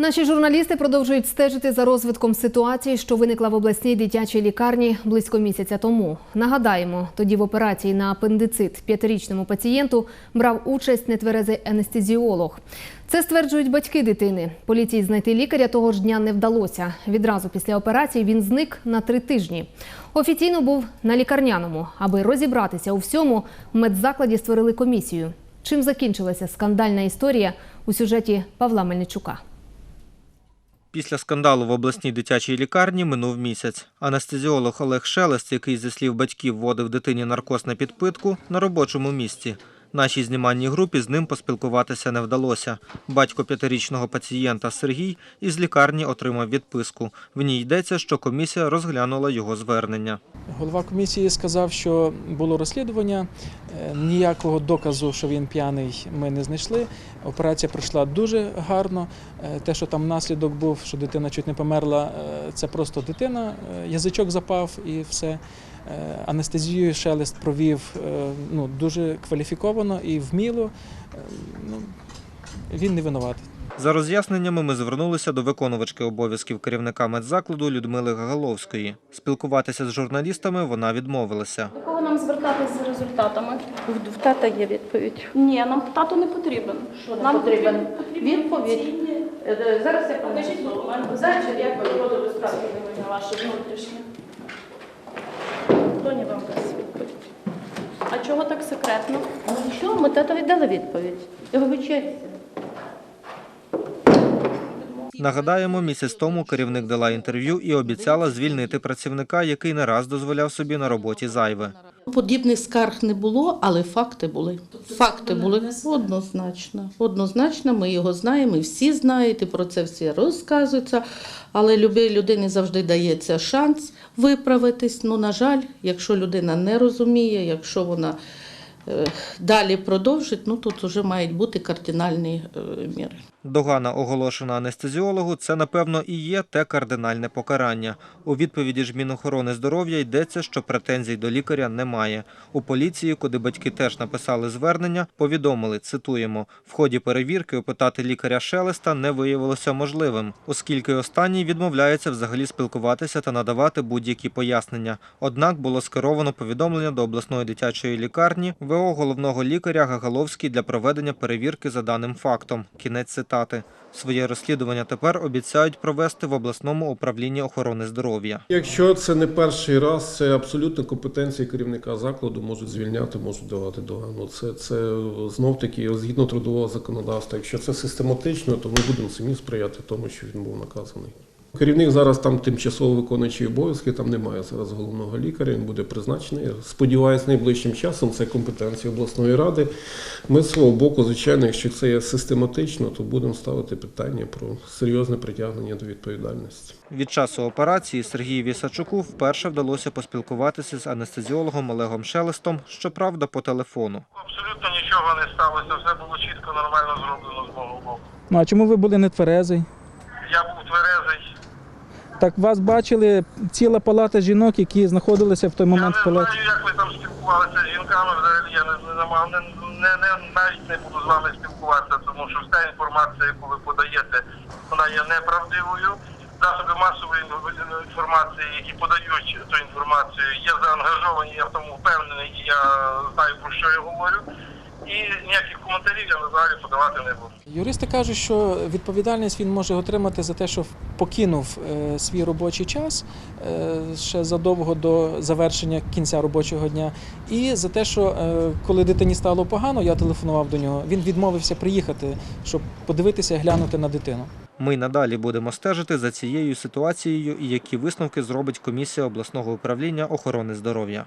Наші журналісти продовжують стежити за розвитком ситуації, що виникла в обласній дитячій лікарні близько місяця тому. Нагадаємо, тоді в операції на апендицит п'ятирічному пацієнту брав участь нетверезий анестезіолог. Це стверджують батьки дитини. Поліції знайти лікаря того ж дня не вдалося. Відразу після операції він зник на три тижні. Офіційно був на лікарняному. Аби розібратися у всьому, в медзакладі створили комісію. Чим закінчилася скандальна історія у сюжеті Павла Мельничука. Після скандалу в обласній дитячій лікарні минув місяць. Анестезіолог Олег Шелест, який зі слів батьків вводив дитині наркоз на підпитку, на робочому місці. Нашій знімальній групі з ним поспілкуватися не вдалося. Батько п'ятирічного пацієнта Сергій із лікарні отримав відписку. В ній йдеться, що комісія розглянула його звернення. Голова комісії сказав, що було розслідування, е, ніякого доказу, що він п'яний, ми не знайшли. Операція пройшла дуже гарно. Е, Те, що там наслідок був, що дитина чуть не померла, е, це просто дитина, язичок запав і все. Е, Анестезію шелест провів е, ну, дуже кваліфіковано і вміло. Е, Ну, він не винуватий. За роз'ясненнями ми звернулися до виконувачки обов'язків керівника медзакладу Людмили Гагаловської. Спілкуватися з журналістами вона відмовилася. До кого нам звертатись за результатами? В тата є відповідь. Ні, нам тато не потрібен. Що не нам потрібен? потрібні Відповідь. Зараз я Покажіть покажу. документ, знаєте, як ви проводили розслідування ваше внутрішнє. Хто вам відповідь? А чого так секретно? Ну що, ми тато віддали відповідь. Я вибачаюся. Нагадаємо, місяць тому керівник дала інтерв'ю і обіцяла звільнити працівника, який не раз дозволяв собі на роботі зайве. Подібних скарг не було, але факти були. Факти були однозначно. Однозначно, ми його знаємо, всі знають, і про це всі розказуються. Але любій людині завжди дається шанс виправитись. Ну, на жаль, якщо людина не розуміє, якщо вона далі продовжить, ну тут вже мають бути кардинальні е, міри. Догана, оголошена анестезіологу, це, напевно, і є те кардинальне покарання. У відповіді ж Мінохорони здоров'я йдеться, що претензій до лікаря немає. У поліції, куди батьки теж написали звернення, повідомили, цитуємо, в ході перевірки опитати лікаря Шелеста не виявилося можливим, оскільки останній відмовляється взагалі спілкуватися та надавати будь-які пояснення. Однак було скеровано повідомлення до обласної дитячої лікарні ВО головного лікаря Гагаловський для проведення перевірки за даним фактом. Кінець цитати. Своє розслідування тепер обіцяють провести в обласному управлінні охорони здоров'я. Якщо це не перший раз, це абсолютно компетенція керівника закладу, можуть звільняти, можуть давати догану. Це, це знов таки згідно трудового законодавства. Якщо це систематично, то ми будемо самі сприяти тому, що він був наказаний. Керівник зараз там тимчасово виконуючий обов'язки, там немає зараз головного лікаря, він буде призначений. Сподіваюсь, найближчим часом це компетенція обласної ради. Ми з свого боку, звичайно, якщо це є систематично, то будемо ставити питання про серйозне притягнення до відповідальності. Від часу операції Сергію Вісачуку вперше вдалося поспілкуватися з анестезіологом Олегом Шелестом, щоправда, по телефону. Абсолютно нічого не сталося, все було чітко, нормально зроблено з мого боку. Ну а чому ви були не тверезий? Я був тверезий. Так вас бачили ціла палата жінок, які знаходилися в той момент в палаті. знаю, як ви там спілкувалися з жінками, взагалі я не, не, мав- не, не, не, навіть не буду з вами спілкуватися, тому що вся інформація, яку ви подаєте, вона є неправдивою. Засоби масової інформації, які подають цю інформацію, є заангажовані, я в тому впевнений, і я знаю про що я говорю. І ніяких коментарів я надалі подавати не буду. Юристи кажуть, що відповідальність він може отримати за те, що покинув е, свій робочий час е, ще задовго до завершення кінця робочого дня, і за те, що е, коли дитині стало погано, я телефонував до нього. Він відмовився приїхати, щоб подивитися і глянути на дитину. Ми надалі будемо стежити за цією ситуацією і які висновки зробить комісія обласного управління охорони здоров'я.